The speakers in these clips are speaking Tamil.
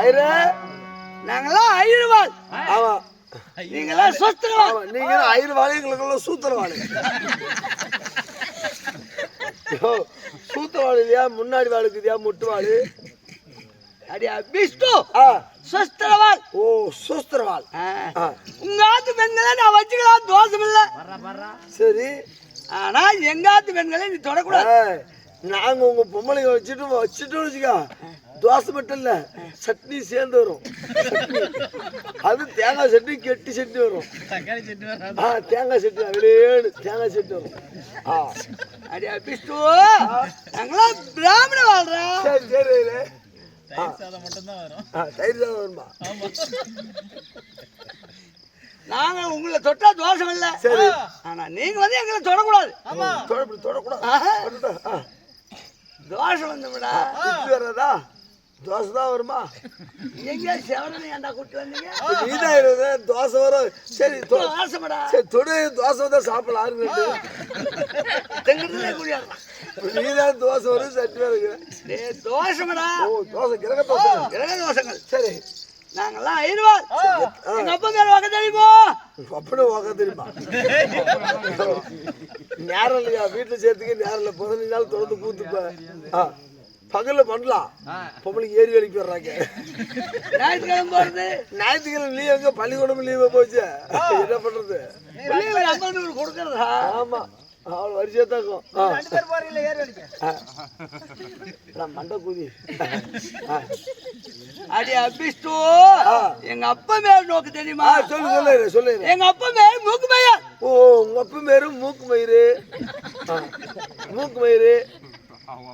ஐரே நாங்கெல்லாம் ஐயர்வாள். ஆமா. நீங்கெல்லாம் சொஸ்திரவாள் ஆமா நீங்க ஐரு வாழை எங்களுக்குள்ள சூத்திர வாழை ஐயோ, சூத்திர வாழை இல்லையா முன்னாடி இல்லையா முட்டு வாழு அடி அபிஷ்டு ஆ. சொஸ்திரவாள் ஓ சூஸ்திர வாழ் ஆ. உங்க ஆத்து பெண்களை நான் வச்சுக்கலாம் தோஷம் இல்ல சரி. ஆனா எங்க ஆத்து பெண்களை நீ தொடக்கூடாது. நாங்க உங்க பொம்பளைங்க வச்சுட்டு வச்சுட்டோம் வச்சுக்கா. தோசை மட்டும் இல்ல சட்னி சேர்ந்து வரும். அது தேங்காய் சட்னி கெட்டி சட்னி வரும். ஆ தேங்காய் சட்னி அதிலேன்னு தேங்காய் சட்னி வரும். ஆ. அடி அபிஷ்டு நாங்கெல்லாம் பிராமண வாழ்றா. சரி சரி தயிர் சாதம் வருமா. நாங்க உங்களை தொட்டா தோஷம் இல்ல. சரி. ஆனா நீங்க வந்து எங்களை தொடக்கூடாது. தொடப்படி தொடக்கூடாது. ஆ. தோஷம் வந்துடா வராதா தோசை தான் வருமா? எங்க செவரனை ஏன்டா கூட்டி வந்தீங்க? நீதான் இருபது தோசை வரும் சரி தொ- தோசைப்படா சரி தொடு தோசை தான் சாப்பிடலாம் ஆறு நீதான் தோசை வரும் சட்னி வருங்க டேய் தோஷமடா ஓ தோசை கிரக தோசை. கிரக தோஷங்கள் சரி. நாங்கெல்லாம் ஐயர்வாள் எங்க அப்பா வாக்க தெரியுமோ? அப்படி உக்க தெரியுமா? நேரம் இல்லையா வீட்டுல சேர்த்துக்க நேரம் இல்லை பதினஞ்சு நாள் தொடர்ந்து கூத்துப்ப. ஆ. பகல்ல பண்ணலாம் பொம்பளைக்கு ஏறி வேலைக்கு போடுறாங்க ஞாயிற்றுக்கிழமை போறது. ஞாயிற்றுக்கிழமை லீவ் எங்க? பள்ளிக்கூடம் லீவ் போச்சு. என்ன பண்றது? கொடுக்கறதா? ஆமா. அவள் வரிசையா. நான் மண்டை கூதி ஆ. அடி அபிஷ்டு எங்க அப்பா பேர் நோக்கு தெரியுமா? சொல்லு சொல்லு சொல்லு எங்க அப்பா பேர் மூக்கு பையன் ஓ உங்க அப்பா பேரு மூக்கு மயிறு ஆ. மூக்கு மயிறு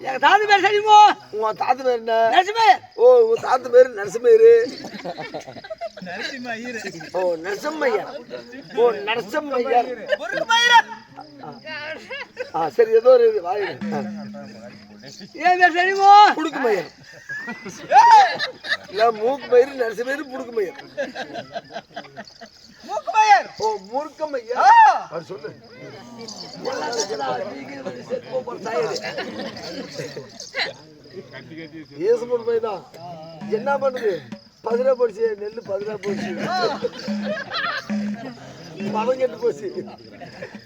எங்க தாத்து பேர் தெரியுமோ உங்க தாத்து பேர் என்ன? நரசிம்மயர் ஓ உங்க தாத்து பேரு நரசிம்மயிறு ஓ நரசம்மையர் ஓ நரசம்மையர் முருகு பயிரன் ஆ சரி ஏதோ ஒரு வாயிடு ஏன் பேர் தெரியுமோ புடுக்கு மயிர் இல்ல மூக்கு மயிறு நரசிம்மயிறு புடுக்கு மயிர் மூக்கு பயிர் ஓ மயிர் அது சொல்லு ஏசுமன் போய் தான். என்ன பண்ணுது? பதிரா போச்சு நெல்லு பதிரா போச்சு. பழம் கெட்டு போச்சு.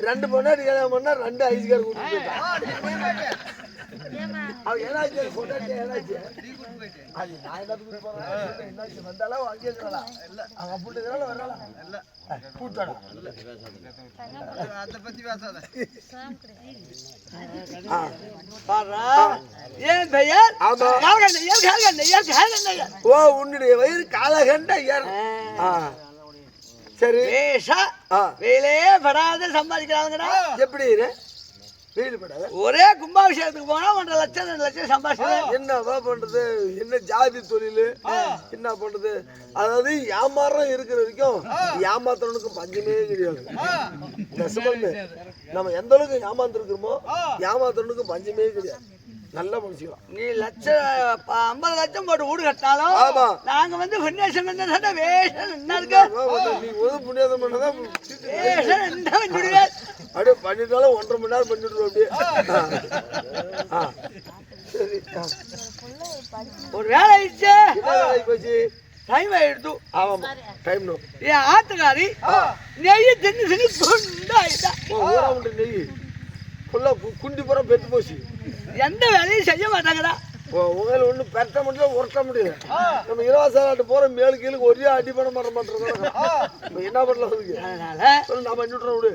ரெண்டு பொண்ணாடி கல்யாணம் பண்ணா ரெண்டு ஐஸ்கார் கூட்டிட்டு போயிட்டான். அவன் ஏனாச்சு பொண்டாட்டி ஏனாச்சு அது நான் என்ன கூட்டிட்டு போறேன்? என்னாச்சு? இல்ல. கூட்டாடா பாரா ஏன் பெயர்? கால்கண்டையர் ஓ உன்னுடைய வயிறு காலகண்ட ஆ. சரி. ஆ. வேலையே படாத சம்பாதிக்கிறாங்கடா எப்படி ஒரே கும்பாபிஷேகத்துக்கு போனா ஒன்றரை லட்சம் ரெண்டு லட்சம் சம்பாதிக்கிறேன் என்னவா பண்றது? என்ன ஜாதி தொழில்? என்ன பண்றது? அதாவது ஏமாறம் இருக்கிற வரைக்கும் ஏமாத்துறவனுக்கு பஞ்சமே கிடையாது. நம்ம எந்த அளவுக்கு ஏமாந்துருக்கிறோமோ ஏமாத்துறவனுக்கு பஞ்சமே கிடையாது. நல்ல மனுஷன் நீ லட்சம் ஐம்பது லட்சம் போட்டு வீடு கட்டினாலும் ஆமா. நாங்க வந்து விண்ணேசம் என்ன வேஷம் என்ன இருக்கு நீ ஒரு புண்ணியதம் பண்ணதான் அப்படியே பண்ணிட்டாலும் ஒன்றரை மணி நேரம் பண்ணிடுறோம் அப்படியே. சரி. ஒரு வேலை ஆயிடுச்சு. என்ன போச்சு? டைம் ஆயிடுத்து ஆமாம் டைம் நோ. என் ஆத்துக்காரி நெய் தின்னு தின்னு துண்டாயிட்டா. ஊரா உண்டு நெய். ஃபுல்லாக குண்டி பூரா பெத்து போச்சு. எந்த வேலையும் செய்ய மாட்டாங்கடா. உங்களை ஒன்றும் பெருட்ட முடியல உரட்ட முடியல. நம்ம இருபது நாட்டு போகிற மேலு கீழே ஒரே அடி பண்ண மாட்ட மாட்டோம் நம்ம என்ன பண்ணலாம் அதுக்கு சொல்லு பண்ணி விட்றோம் விடு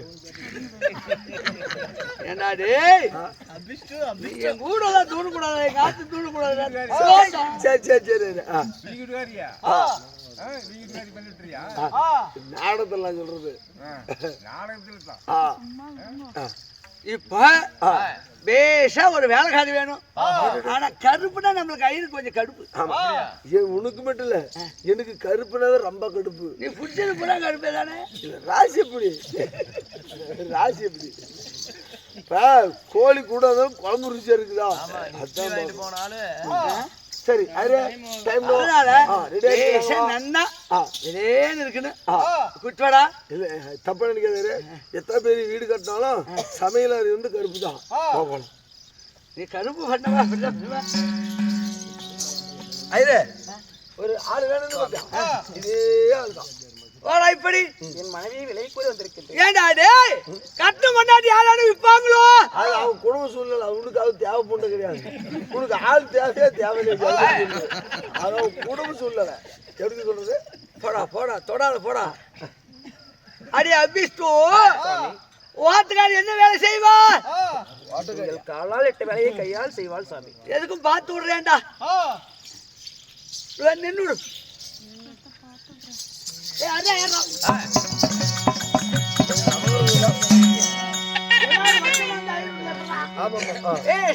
நீ என் கூட எல்லாம் தூணக்கூடாது எங்க ஆத்து தூணக்கூடாது. சரி சரி. சரி ஆ. நாடகத்தெல்லாம் சொல்றது. ஆ. இப்ப பேஷா ஒரு வேலைக்காரி வேணும். ஆனா கருப்புனா நம்மளுக்கு ஐயரு கொஞ்சம் கடுப்பு. ஆமா. ஏன் உனக்கு மட்டும் இல்ல. எனக்கு கருப்புனாவே ரொம்ப கடுப்பு. நீ பிடிச்சது பூரா கடுப்பே தானே? ராசி எப்படி? ராசி எப்படி? இப்ப கோழி கூட குழம்பு ருசியா இருக்குதா? அதான். சரி அரே டைம் அதனால நன்னா இதேன்னு இருக்குன்னு ஆ. குட்டுவாடா. இல்ல தப்பா நினைக்காதே எத்தனை பேர் வீடு கட்டினாலும் சமையலறை வந்து கருப்பு தான். போகணும். நீ கருப்பு பண்ணவா ஐயரே ஒரு ஆள் வேணும்னு பார்த்தேன். இதே ஆள் தான். போடா இப்படி. என் மனைவியை விலை கூறி வந்திருக்கின்றேன். ஏண்டா டேய்? கட்டு கொண்டாடி யாராலும் விற்பாங்களோ? அது அவன் குடும்ப சூழ்நிலை உனக்கு அது தேவை பொண்ணு கிடையாது. உனக்கு ஆள் தேவையே தேவையில்லை. அது அவன் குடும்ப சூழ்நிலை. எப்படி சொல்றது? போடா போடா தொடாத போடா. அடி அபிஷ்டு. ஓத்துக்காரி என்ன வேலை செய்வா? எங்கள் காலால் எட்டு வேலையை கையால் செய்வாள் சாமி. எதுக்கும் பார்த்து விடுறேன்டா. நின்று அதான் ஏறுறா. ஆமாம்மா ஆ. ஏய்,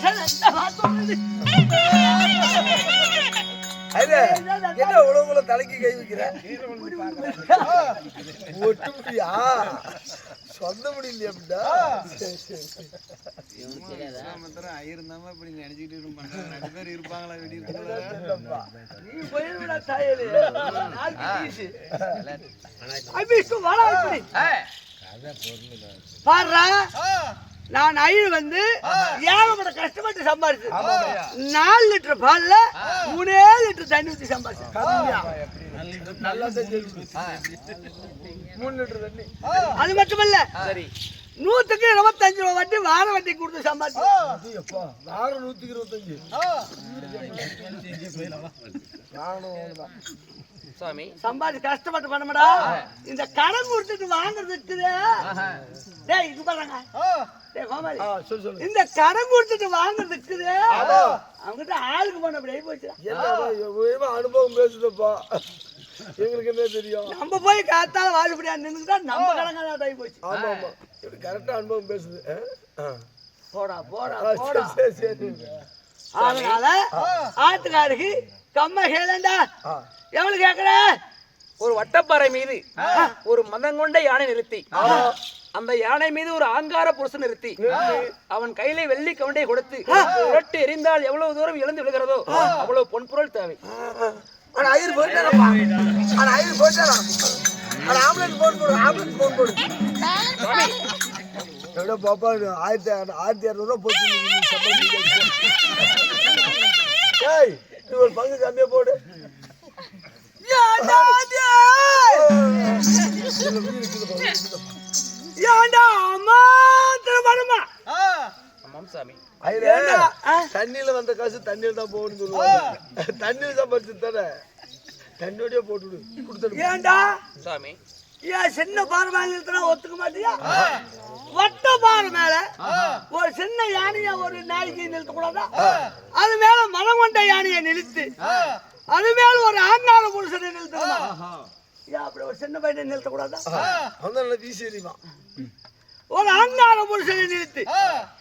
என்ன உழவுல தலைக்கு கை வைக்கிற ஒட்டு முடியா சொந்த முடியலையா அப்படின்னா சரி, சரி, சரி. இல்லப்பா. நீ போயிருடா தாயலே. அபிஷ்டு, வாடா இப்படி. நான் ஐடு வந்து ஏகப்பட்ட கஷ்டப்பட்டு சம்பாரிச்சு நாலு லிட்டர் பால்ல மூணே லிட்டர் தண்ணி ஊற்றி சம்பாரிச்சேன் அது மட்டுமல்ல சரி. நூத்துக்கு இருபத்தஞ்சு ரூபா வட்டி வார வட்டி கொடுத்து சம்பாதிச்சு. நானும் நூத்திக்கு இருபத்தஞ்சு. சாமி. சம்பாதி கஷ்டப்பட்டு பண்ணமாடா இந்த கடன் கொடுத்துட்டு வாங்குறது இருக்குதே. டேய் இது பாருங்க. டேய் கோமாளி. ஆ, சொல்லு சொல்லு. இந்த கடன் கொடுத்துட்டு வாங்குறது இருக்குதே. அவங்ககிட்ட ஆளுக்கு போன அப்படி போச்சு அனுபவம் பேசுதப்பா. எங்களுக்கு என்ன தெரியும்? நம்ம போய் காத்தால வாழுபடியா நின்றுட்டா நம்ம கடங்காத ஆகி போச்சு. ஆமா ஆமா. இப்படி கரெக்டா அனுபவம் பேசுது. போடா போடா ஆ, போடா. சரி சரி. சரி அதனால ஆத்துக்காருக்கு கம்ம கேளண்டா. எவ்வளவு கேக்குற? ஒரு வட்டப்பாறை மீது ஒரு மதங்கொண்ட யானை நிறுத்தி. அந்த யானை மீது ஒரு ஆங்கார புருஷன் நிறுத்தி. அவன் கையில வெள்ளி கவுண்டை கொடுத்து புரட்டு எரிந்தால் எவ்வளவு தூரம் இழந்து விழுகிறதோ அவ்வளவு பொன்பொருள் தேவை. ஆனா ஐயர் போயிட்டாரப்பா ஆனா ஐயர் போயிட்டாரா ஆனா ஆம்புலன்ஸ் போன் போடு ஆம்புலன்ஸ் போன் போடு. எவ்வளோ பாப்பா இது ஆயிரத்தி ஆயிரத்தி இரநூறுவா போச்சு. ஏய் நீ ஒரு பங்கு கம்மியா போடு. ஏண்டா மாத்திரம் வருமா ஆமாம் சாமி. ஆ? தண்ணியில வந்த காசு தண்ணியில தான் போகணும்னு சொல்லுவாங்க. தண்ணியில் சம்பாரிச்சு தானே தண்ணியோடய போட்டு விடு. கொடுத்துடு. ஏண்டா? சாமி. ஏன் சின்ன பாறை மேல நிறுத்தினா ஒத்துக்க மாட்டியா? வட்ட பாறை மேல ஒரு சின்ன யானைய ஒரு நாய்க்கு நிறுத்த கூடாதா அது மேல மனம் கொண்ட யானையை நிறுத்து. அது மேல ஒரு ஆங்கார புருஷனை நிறுத்தணுமா? ஏன் அப்படி ஒரு சின்ன பையனை நிறுத்த கூடாதா அவன் வீசி எறிவான். ஒரு ஆங்கார புருஷனை நிறுத்து.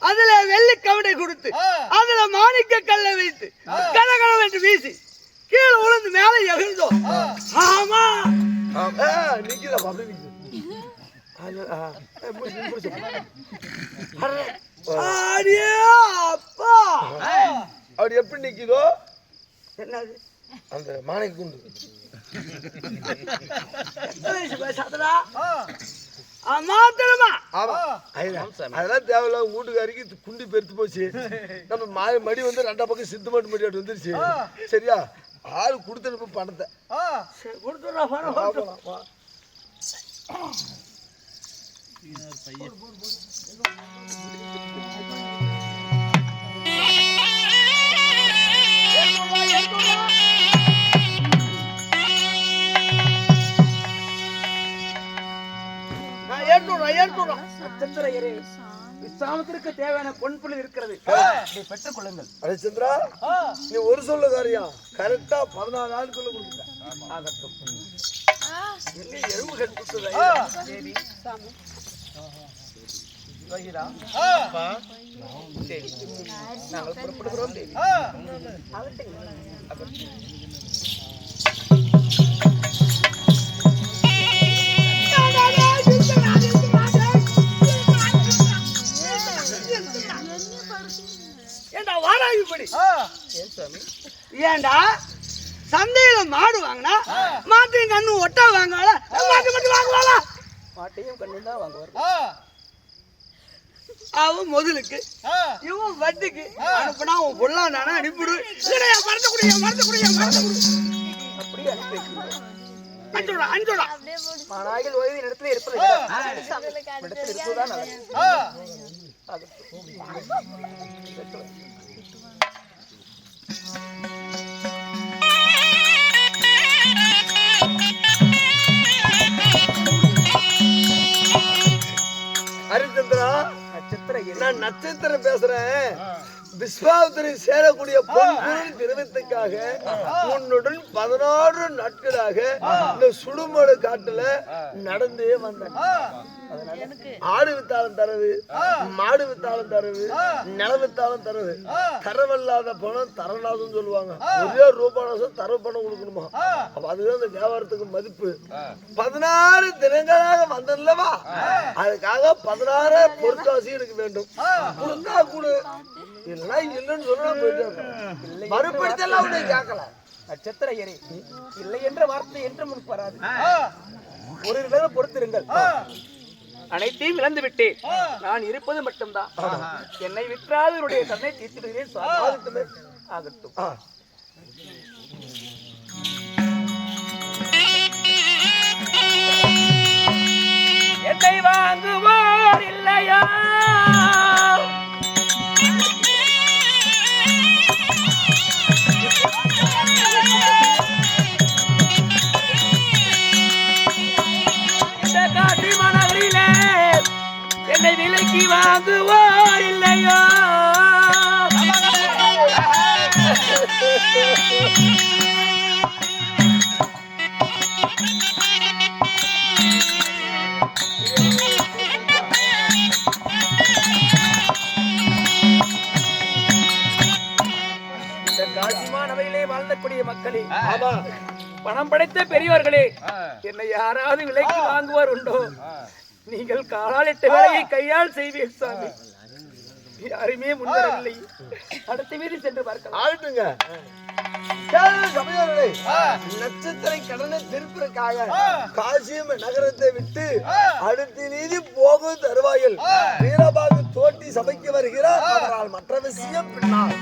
அதுல அம்மா தெரியுமா ஆமா அதெல்லாம் தேவையில்ல வீட்டுக்காரிக்கு குண்டி பெருத்து போச்சு. நம்ம மா- மடி வந்து ரெண்டா பக்கம் சித்து மட்டு மடி அப்படி வந்துருச்சு. சரியா? ஆள் கொடுத்துருப்ப பணத்தை. சரி, விசாமத்திற்கு தேவையான பொன்பொருள் இருக்கிறது. இதை பெற்றுக் கொள்ளுங்கள். அடே சந்திரா நீ ஒரு சொல்ல காரியா கரெக்டா பதினாலு நாளுக்குள்ள சரி நாங்கள் புறப்படுகிறோம் ஏண்டா? சந்தையில மாடு வாங்கினா மாட்டையும் கண்ணு ஒட்டா வாங்குவாளா? மாட்டு மட்டும் வாங்குவாளா? மாட்டையும் கண்ணும் தான் வாங்குவார். அவன் முதலுக்கு இவன் வட்டிக்கு அனுப்புனா அவன் பொல்லாண்டானா அனுப்பிடு இல்லையா மறந்து குடியா மறந்து குடியா மறந்து குடி அப்படி கூறி அனுப்பி. அஞ்சோடா அஞ்சோடா. ஓய்வு இடத்துல இருப்பது இடத்தில் இருப்பதுதான் நான் நட்சத்திரம் பேசுறேன் விஸ்வாவத்திரை சேரக்கூடிய பொன்பொருள் திரவத்துக்காக உன்னுடன் பதினாறு நாட்களாக இந்த சுடுமடு காட்டுல நடந்தே வந்தேன். ஆடு வித்தாலும் தரவு மாடு வித்தாலும் தரவு நில வித்தாலும் தரவு தரவல்லாத பணம் தரலாதுன்னு சொல்லுவாங்க. ஒரே ரூபாய் தரவு பணம் கொடுக்கணுமா? அப்ப அதுதான் இந்த வியாபாரத்துக்கு மதிப்பு. பதினாறு தினங்களாக வந்தல்லவா அதுக்காக பதினாறு பொருட்காசி எனக்கு வேண்டும். கொடுத்தா கொடு. இல்லைன்னா இல்லைன்னு சொன்னா போயிட்டு இருக்கேன். மறுபடித்தெல்லாம் உன்னை கேட்கல நட்சத்திர எரி இல்லை என்ற வார்த்தை என்று முன் வராது. ஒரு நேரம் பொறுத்திருங்கள். அனைத்தையும் இழந்து விட்டேன். நான் இருப்பது மட்டும்தான். என்னை விற்றாது என்னுடைய தன்னை தீர்த்திடுகிறேன் சுவாமி. ஆகட்டுமே. என்னை வாங்குவோர் இல்லையா? விலைக்கு வாங்குவோர் இல்லையோ? வாழ்ந்தக்கூடிய மக்களே பணம் படைத்த பெரியவர்களே என்னை யாராவது விலைக்கு வாங்குவார் உண்டோ? நீங்கள் காலாலிட்ட வேலையை கையால் செய்வீர் சாமி. யாருமே முன்வரவில்லை அடுத்த வீதி சென்று பார்க்கலாம். ஆகட்டுங்க. நட்சத்திர கடனை திருப்பிற்காக காசியம் நகரத்தை விட்டு அடுத்த நீதி போகும் தருவாயில் வீரபாகு தோட்டி சபைக்கு வருகிறார். அவரால் மற்ற விஷயம் பின்னால்.